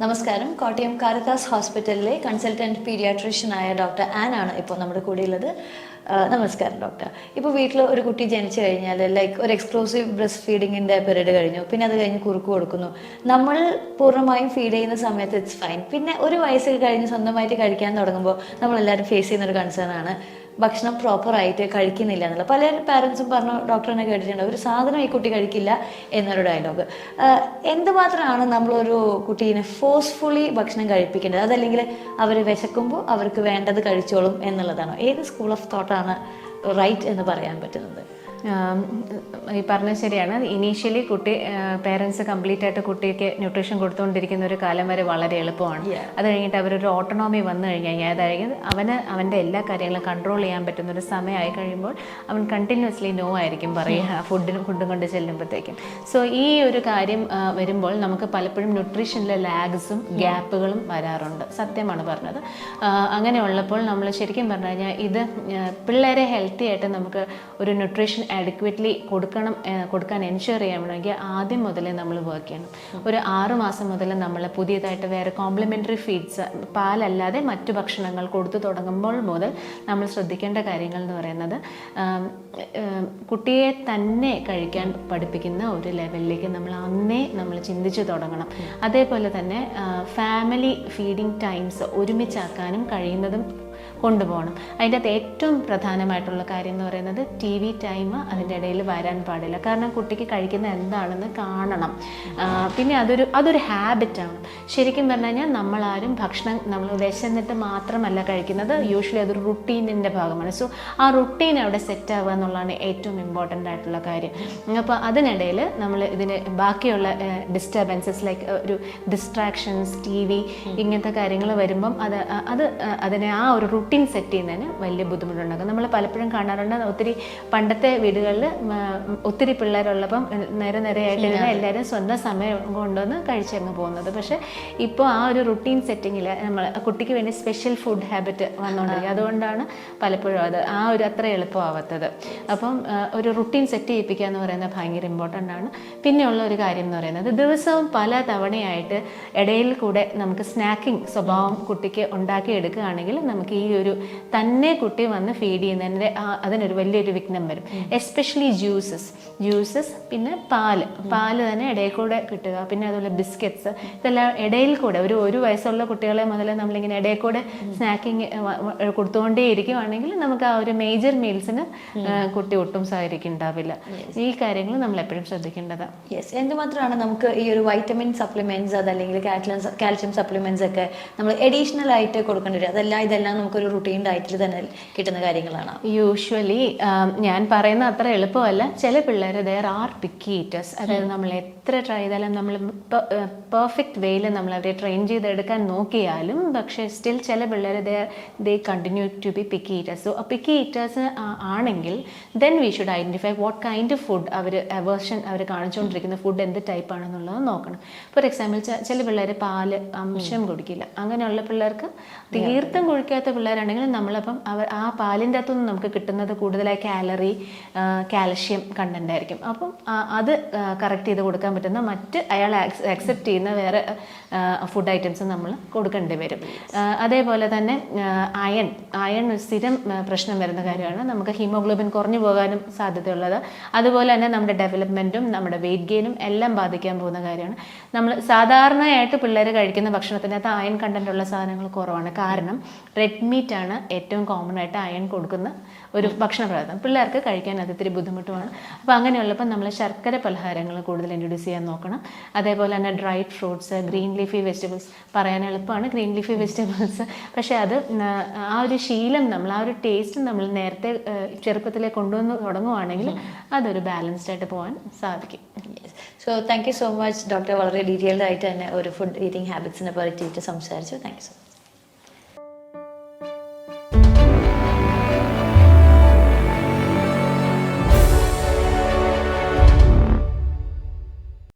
നമസ്കാരം. കോട്ടയം കാരിത്താസ് ഹോസ്പിറ്റലിലെ കൺസൾട്ടന്റ് പീഡിയാട്രീഷ്യനായ ഡോക്ടർ ആൻ ആണ് ഇപ്പോൾ നമ്മുടെ കൂടെയുള്ളത്. നമസ്കാരം ഡോക്ടർ. ഇപ്പോൾ വീട്ടിൽ ഒരു കുട്ടി ജനിച്ചു കഴിഞ്ഞാൽ ലൈക്ക് ഒരു എക്സ്ക്ലൂസീവ് ബ്രസ്റ്റ് ഫീഡിങ്ങിന്റെ പീരീഡ് കഴിഞ്ഞു. പിന്നെ അത് കഴിഞ്ഞ് കുറുക്ക് കൊടുക്കുന്നു. നമ്മൾ പൂർണമായും ഫീഡ് ചെയ്യുന്ന സമയത്ത് ഇറ്റ്സ് ഫൈൻ പിന്നെ ഒരു വയസ്സ് കഴിഞ്ഞ് സ്വന്തമായിട്ട് കഴിക്കാൻ തുടങ്ങുമ്പോൾ നമ്മളെല്ലാവരും ഫേസ് ചെയ്യുന്ന ഒരു കൺസേൺ ആണ്. ഭക്ഷണം പ്രോപ്പറായിട്ട് കഴിക്കുന്നില്ല എന്നുള്ള. പല പാരൻസും പറഞ്ഞു ഡോക്ടറിനെ കേട്ടിട്ടുണ്ട് ഒരു സാധനം ഈ കുട്ടി കഴിക്കില്ല എന്നൊരു ഡയലോഗ് എന്തുമാത്രമാണ് നമ്മളൊരു കുട്ടീനെ ഫോഴ്സ്ഫുള്ളി ഭക്ഷണം കഴിപ്പിക്കേണ്ടത്? അതല്ലെങ്കിൽ അവർ വിശക്കുമ്പോൾ അവർക്ക് വേണ്ടത് കഴിച്ചോളും എന്നുള്ളതാണോ? ഏത് സ്കൂൾ ഓഫ് തോട്ടാണ് റൈറ്റ് എന്ന് പറയാൻ പറ്റുന്നത്? ഈ പറഞ്ഞത് ശരിയാണ്. ഇനീഷ്യലി കുട്ടി പേരൻസ് കംപ്ലീറ്റ് ആയിട്ട് കുട്ടിക്ക് ന്യൂട്രീഷൻ കൊടുത്തുകൊണ്ടിരിക്കുന്ന ഒരു കാലം വരെ വളരെ എളുപ്പമാണ്. അത് കഴിഞ്ഞിട്ട് അവരൊരു ഓട്ടോണോമി വന്നു കഴിഞ്ഞ് കഴിഞ്ഞാൽ അതായത് അവന് അവന്റെ എല്ലാ കാര്യങ്ങളും കൺട്രോൾ ചെയ്യാൻ പറ്റുന്ന ഒരു സമയമായി കഴിയുമ്പോൾ അവൻ കണ്ടിന്യൂസ്ലി നോ ആയിരിക്കും പറയുക. ഫുഡിന് ഫുഡും കൊണ്ട് ചെല്ലുമ്പോഴത്തേക്കും. സോ ഈ ഒരു കാര്യം വരുമ്പോൾ നമുക്ക് പലപ്പോഴും ന്യൂട്രീഷനിലെ ലാഗ്സും ഗ്യാപ്പുകളും വരാറുണ്ട്. സത്യമാണ് പറഞ്ഞത്. അങ്ങനെയുള്ളപ്പോൾ അങ്ങനെ ഉള്ളപ്പോൾ നമ്മൾ ശരിക്കും പറഞ്ഞു കഴിഞ്ഞാൽ ഇത് പിള്ളേരെ ഹെൽത്തി ആയിട്ട് നമുക്ക് ഒരു ന്യൂട്രീഷൻ അഡിക്വേറ്റ്ലി കൊടുക്കണം കൊടുക്കാൻ എൻഷുർ ചെയ്യണമെങ്കിൽ ആദ്യം മുതലേ നമ്മൾ വർക്ക് ചെയ്യണം. ഒരു ആറ് മാസം മുതൽ നമ്മൾ പുതിയതായിട്ട് വേറെ കോംപ്ലിമെന്ററി ഫീഡ്സ് പാലല്ലാതെ മറ്റു ഭക്ഷണങ്ങൾ കൊടുത്തു തുടങ്ങുമ്പോൾ മുതൽ നമ്മൾ ശ്രദ്ധിക്കേണ്ട കാര്യങ്ങൾ എന്ന് പറയുന്നത് കുട്ടിയെ തന്നെ കഴിക്കാൻ പഠിപ്പിക്കുന്ന ഒരു ലെവലിലേക്ക് നമ്മൾ അന്നേ നമ്മൾ ചിന്തിച്ചു തുടങ്ങണം. അതേപോലെ തന്നെ ഫാമിലി ഫീഡിങ് ടൈംസ് ഒരുമിച്ചാക്കാനും കഴിയുന്നതും കൊണ്ടുപോകണം. അതിന്റെ അകത്ത് ഏറ്റവും പ്രധാനമായിട്ടുള്ള കാര്യം എന്ന് പറയുന്നത് ടി വി ടൈം അതിന്റെ ഇടയിൽ വരാൻ പാടില്ല. കാരണം കുട്ടിക്ക് കഴിക്കുന്ന എന്താണെന്ന് കാണണം. പിന്നെ അതൊരു അതൊരു ഹാബിറ്റാണ് ശരിക്കും പറഞ്ഞു കഴിഞ്ഞാൽ നമ്മളാരും ഭക്ഷണം നമ്മൾ വിശന്നിട്ട് മാത്രമല്ല കഴിക്കുന്നത്. യൂഷ്വലി അതൊരു റുട്ടീനിന്റെ ഭാഗമാണ്. സോ ആ റുട്ടീൻ അവിടെ സെറ്റ് ആവുക എന്നുള്ളതാണ് ഏറ്റവും ഇമ്പോർട്ടന്റ് ആയിട്ടുള്ള കാര്യം. അപ്പോൾ അതിനിടയിൽ നമ്മൾ ഇതിന് ബാക്കിയുള്ള ഡിസ്റ്റർബൻസസ് ലൈക്ക് ഒരു ഡിസ്ട്രാക്ഷൻസ് ടി വി ഇങ്ങനത്തെ കാര്യങ്ങൾ വരുമ്പം അത് അത് അതിനെ ആ ഒരു റുട്ടീൻ സെറ്റ് ചെയ്യുന്നതിന് വലിയ ബുദ്ധിമുട്ടുണ്ടാകും നമ്മൾ പലപ്പോഴും കാണാറുണ്ട്. ഒത്തിരി പണ്ടത്തെ വീടുകളിൽ ഒത്തിരി പിള്ളേരുള്ളപ്പം നേരെ നേരെയായിട്ടിരുന്ന എല്ലാവരും സ്വന്തം സമയം കൊണ്ടുവന്ന് കഴിച്ചങ്ങ് പോകുന്നത്. പക്ഷേ ഇപ്പോൾ ആ ഒരു റുട്ടീൻ സെറ്റിങ്ങിൽ നമ്മൾ കുട്ടിക്ക് വേണ്ടി സ്പെഷ്യൽ ഫുഡ് ഹാബിറ്റ് വന്നുകൊണ്ടിരിക്കുക അതുകൊണ്ടാണ് പലപ്പോഴും അത് ആ ഒരു അത്ര എളുപ്പമാവാത്തത്. അപ്പം ഒരു റുട്ടീൻ സെറ്റ് ചെയ്യിപ്പിക്കുക എന്ന് പറയുന്നത് ഭയങ്കര ഇമ്പോർട്ടന്റ് ആണ്. പിന്നെയുള്ള ഒരു കാര്യം എന്ന് പറയുന്നത് ദിവസവും പല തവണയായിട്ട് ഇടയിൽ കൂടെ നമുക്ക് സ്നാക്കിംഗ് സ്വഭാവം കുട്ടിക്ക് ഉണ്ടാക്കി എടുക്കുകയാണെങ്കിൽ നമുക്ക് ഈ ഒരു തന്നെ കുട്ടി വന്ന് ഫീഡ് ചെയ്യുന്നതിന്റെ അതിനൊരു വലിയൊരു വിഘ്നം വരും. എസ്പെഷ്യലി ജ്യൂസസ് ജ്യൂസസ് പിന്നെ പാൽ. പാൽ തന്നെ ഇടയിൽ കൂടെ കിട്ടുക. പിന്നെ അതുപോലെ ബിസ്ക്കറ്റ്സ് ഇതെല്ലാം ഇടയിൽ കൂടെ ഒരു ഒരു വയസ്സുള്ള കുട്ടികളെ മുതൽ നമ്മളിങ്ങനെ ഇടയിൽ കൂടെ സ്നാക്കിങ് കൊടുത്തുകൊണ്ടേ ഇരിക്കുവാണെങ്കിൽ നമുക്ക് ആ ഒരു മേജർ മീൽസിന് കുട്ടി ഒട്ടും സഹകരിക്കും ഉണ്ടാവില്ല ഈ കാര്യങ്ങൾ നമ്മൾ എപ്പോഴും ശ്രദ്ധിക്കേണ്ടതാണ്. യെസ് എന്തുമാത്രമാണ് നമുക്ക് ഈ ഒരു വൈറ്റമിൻ സപ്ലിമെന്റ്സ് അതല്ലെങ്കിൽ കാൽഷ്യം സപ്ലിമെന്റ്സ് ഒക്കെ നമ്മൾ എഡീഷണൽ ആയിട്ട് കൊടുക്കേണ്ടി വരും അതെല്ലാം ഇതെല്ലാം നമുക്കൊരു റുട്ടീൻ ഡയറ്റിൽ തന്നെ കിട്ടുന്ന കാര്യങ്ങളാണ്. യൂഷ്വലി ഞാൻ പറയുന്ന അത്ര എളുപ്പമല്ല. ചില പിള്ളേർ ദർ ആർ പിക്കി ഈറ്റേഴ്സ് അതായത് നമ്മൾ എത്ര ട്രൈ ചെയ്താലും നമ്മൾ പെർഫെക്റ്റ് വേയിൽ നമ്മൾ അവരെ ട്രെയിൻ ചെയ്തെടുക്കാൻ നോക്കിയാലും പക്ഷേ സ്റ്റിൽ ചില പിള്ളേർ there they continue to be picky eaters so picky eaters ആണെങ്കിൽ then we should identify what kind of food our aversion അവർ കാണിച്ചുകൊണ്ടിരിക്കുന്ന ഫുഡ് എന്ത് ടൈപ്പ് ആണെന്നുള്ളത് നോക്കണം. ഫോർ എക്സാമ്പിൾ ചില പിള്ളേർ പാൽ അംശം കുടിക്കില്ല. അങ്ങനെയുള്ള പിള്ളേർക്ക് തീർത്തും കുഴിക്കാത്ത പിള്ളേരാണെങ്കിൽ നമ്മളപ്പം അവർ ആ പാലിന്റെ അകത്തുനിന്ന് നമുക്ക് കിട്ടുന്നത് കൂടുതലായി കാലറി കാൽഷ്യം കണ്ടന്റ് ആയിരിക്കും അപ്പം അത് കറക്റ്റ് ചെയ്ത് കൊടുക്കാൻ പറ്റുന്ന മറ്റ് അയാൾ അക്സെപ്റ്റ് ചെയ്യുന്ന വേറെ ഫുഡ് ഐറ്റംസ് നമ്മൾ കൊടുക്കേണ്ടി വരും. അതേപോലെ തന്നെ അയൺ. അയൺ സ്ഥിരം പ്രശ്നം വരുന്ന കാര്യമാണ്. നമുക്ക് ഹീമോഗ്ലോബിൻ കുറഞ്ഞു പോകാനും സാധ്യതയുള്ളത്. അതുപോലെ തന്നെ നമ്മുടെ ഡെവലപ്മെന്റും നമ്മുടെ വെയിറ്റ് ഗെയിനും എല്ലാം ബാധിക്കാൻ പോകുന്ന കാര്യമാണ്. നമ്മൾ സാധാരണയായിട്ട് പിള്ളേർ കഴിക്കുന്ന ഭക്ഷണത്തിനകത്ത് അയൺ കണ്ടന്റ് ഉള്ള സാധനങ്ങൾ കുറവാണ്. കാരണം റെഡ് മീറ്റ് ആണ് ഏറ്റവും കോമൺ ആയിട്ട് അയൺ കൊടുക്കുന്ന ഒരു ഭക്ഷണ പദാർത്ഥം. പിള്ളേർക്ക് കഴിക്കാൻ അത് ഇത്തിരി ബുദ്ധിമുട്ടുമാണ്. അപ്പോൾ അങ്ങനെയുള്ളപ്പോൾ നമ്മൾ ശർക്കര പലഹാരങ്ങൾ കൂടുതൽ ഇൻട്രൊഡ്യൂസ് ചെയ്യാൻ നോക്കണം. അതേപോലെ തന്നെ dried fruits green leafy vegetables പറയാൻ എളുപ്പമാണ്. ഗ്രീൻ ലീഫി വെജിറ്റബിൾസ് പക്ഷേ അത് ആ ഒരു ശീലം നമ്മൾ ആ ഒരു ടേസ്റ്റ് നമ്മൾ നേരത്തെ ചെറുപ്പത്തിലെ കൊണ്ടുവന്ന് തുടങ്ങുവാണെങ്കിൽ അതൊരു ബാലൻസ്ഡ് ആയിട്ട് പോകാൻ സാധിക്കും. So thank you so much doctor വളരെ ഡീറ്റെയിൽഡ് ആയിട്ട് തന്നെ ഒരു ഫുഡ് ഈറ്റിംഗ് ഹാബിറ്റ്സിനെ പറ്റിയിട്ട് സംസാരിച്ചു. Thank you so much